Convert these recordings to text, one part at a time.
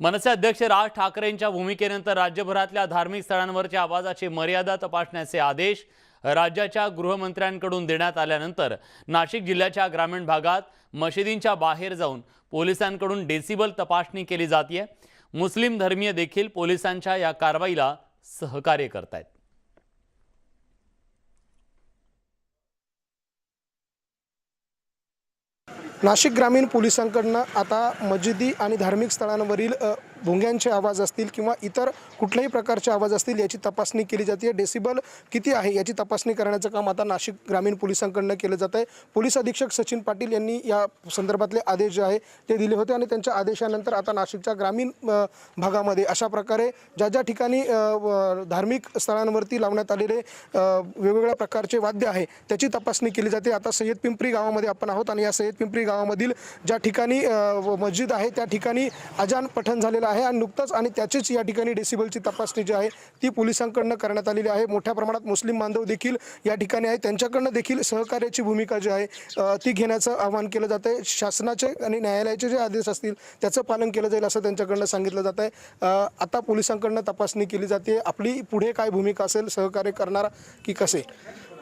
मनसे अध्यक्ष राज ठाकरेंच्या भूमिकेनंतर राज्यभरातल्या धार्मिक स्थळांवरच्या आवाजाची मर्यादा तपासण्याचे आदेश राज्याच्या गृहमंत्र्यांकडून देण्यात आल्यानंतर नाशिक जिल्ह्याच्या ग्रामीण भागात मशिदींच्या बाहेर जाऊन पोलिसांकडून डेसिबल तपासणी केली जाते मुस्लिम धर्मीय देखील पोलिसांच्या या कारवाईला सहकार्य करतायत. नाशिक ग्रामीण पोलिसांकडनं आता मजिदी आणि धार्मिक स्थळांवरील भुंग्यांचे आवाज असतील किंवा इतर कुठल्याही प्रकारचे आवाज असतील याची तपासणी केली जाते. डेसिबल किती आहे याची तपासणी करण्याचं काम आता नाशिक ग्रामीण पोलिसांकडनं केलं जात आहे पोलीस अधीक्षक सचिन पाटील यांनी या संदर्भातले आदेश जे आहे ते दिले होते आणि त्यांच्या आदेशानंतर आता नाशिकच्या ग्रामीण भागामध्ये अशा प्रकारे ज्या ज्या ठिकाणी धार्मिक स्थळांवरती लावण्यात आलेले वेगवेगळ्या प्रकारचे वाद्य आहे त्याची तपासणी केली जाते. आता सय्यद पिंपरी गावामध्ये आपण आहोत आणि या सय्यद पिंपरी गावामधील ज्या ठिकाणी व- मस्जिद आहे त्या ठिकाणी अजान पठण झालेलं आहे आणि नुकतंच आणि त्याचीच या ठिकाणी डेसिबलची तपासणी जी आहे ती पोलिसांकडनं करण्यात आलेली आहे. मोठ्या प्रमाणात मुस्लिम बांधव देखील या ठिकाणी आहे त्यांच्याकडनं देखील सहकार्याची भूमिका जी आहे ती घेण्याचं आवाहन केलं जातं आहे शासनाचे आणि न्यायालयाचे जे आदेश असतील त्याचं पालन केलं जाईल असं त्यांच्याकडनं सांगितलं जात आहे आता पोलिसांकडनं तपासणी केली जाते. आपली पुढे काय भूमिका असेल सहकार्य करणार की कसे?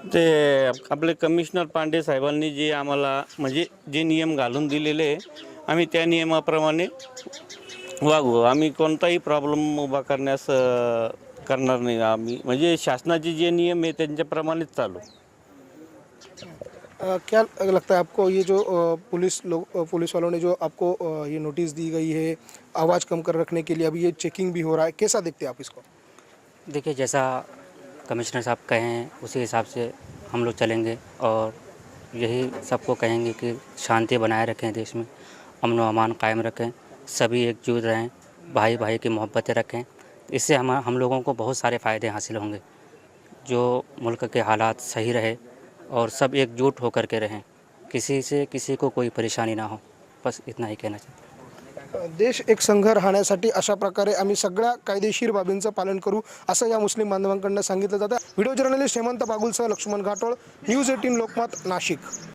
ते आपले कमिशनर पांडे साहेबांनी जे आम्हाला म्हणजे जे नियम घालून दिलेले आहे, आम्ही त्या नियमाप्रमाणे वागू आम्ही कोणताही प्रॉब्लेम उभा करण्यास अ, करणार नाही. आम्ही म्हणजे शासनाचे जे नियम आहे त्यांच्याप्रमाणेच चालू. अ, क्या लगता है आपको ये जो अ, पुलिस लोग अ, पुलिस वालों ने जो आपको अ, ये नोटिस दी गई है आवाज़ कम कर रखने के लिए अभी ये चेकिंग भी हो रहा है कैसा देखते हैं आप इसको? देखिए जैसा कमिश्नर साहब कहें उसी हिसाब से हम लोग चलेंगे और यही सबको कहेंगे कि शांति बनाए रखें देश में अमन व अमान कायम रखें। सभी एकजुट रहें भाई भाई की मोहब्बतें रखें। इससे हम हम लोगों को बहुत सारे फ़ायदे हासिल होंगे जो मुल्क के हालात सही रहे और सब एकजुट होकर के रहें। किसी से किसी को कोई परेशानी ना हो। बस इतना ही कहना चाहिए देश एक संघ राहण्यासाठी अशा प्रकारे आम्ही सगळ्या कायदेशीर बाबींचं पालन करू असं या मुस्लिम बांधवांकडनं सांगितलं जातं. व्हिडिओ जर्नलिस्ट हेमंत बागुलसह लक्ष्मण घाटोळ न्यूज एटीन लोकमत नाशिक.